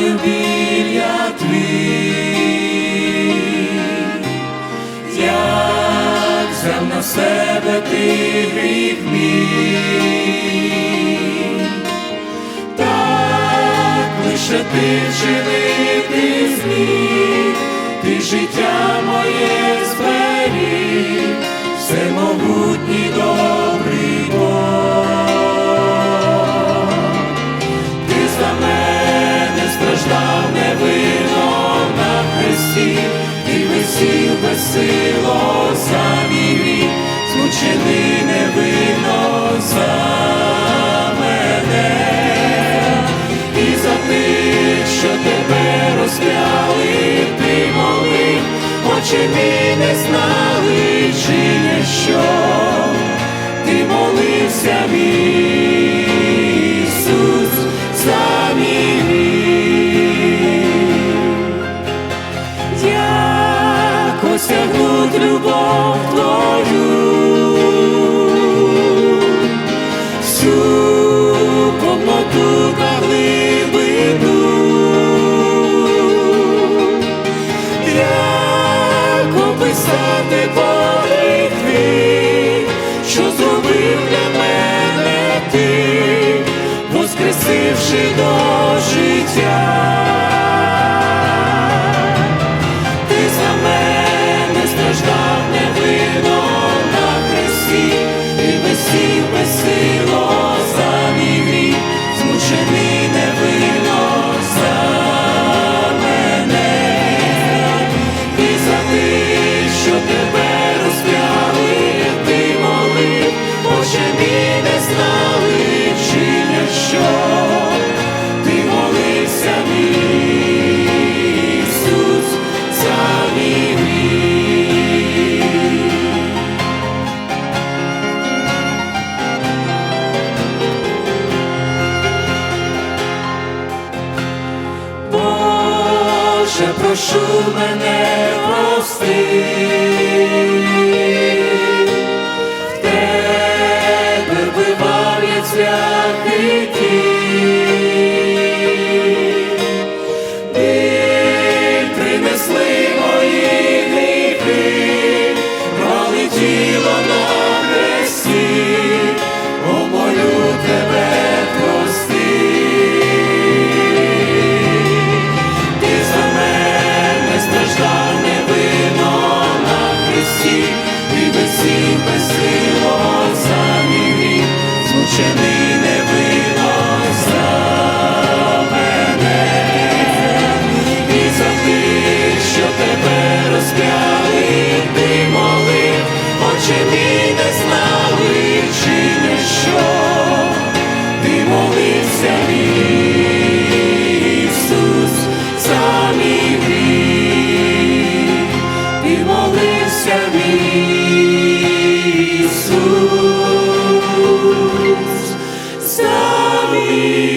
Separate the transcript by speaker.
Speaker 1: знаю біля твій, як взяв на себе ти гріх мій, так лише ти чинити зміг, ти життя моє зберіг. страждав вино на хресті, і висів безсило за мій гріх, невинно за мене, і за тих, що тебе розп'яли, ти молив, очі мій. душі до життя. Отче, прошу мене прости. ти молився Ісус, за.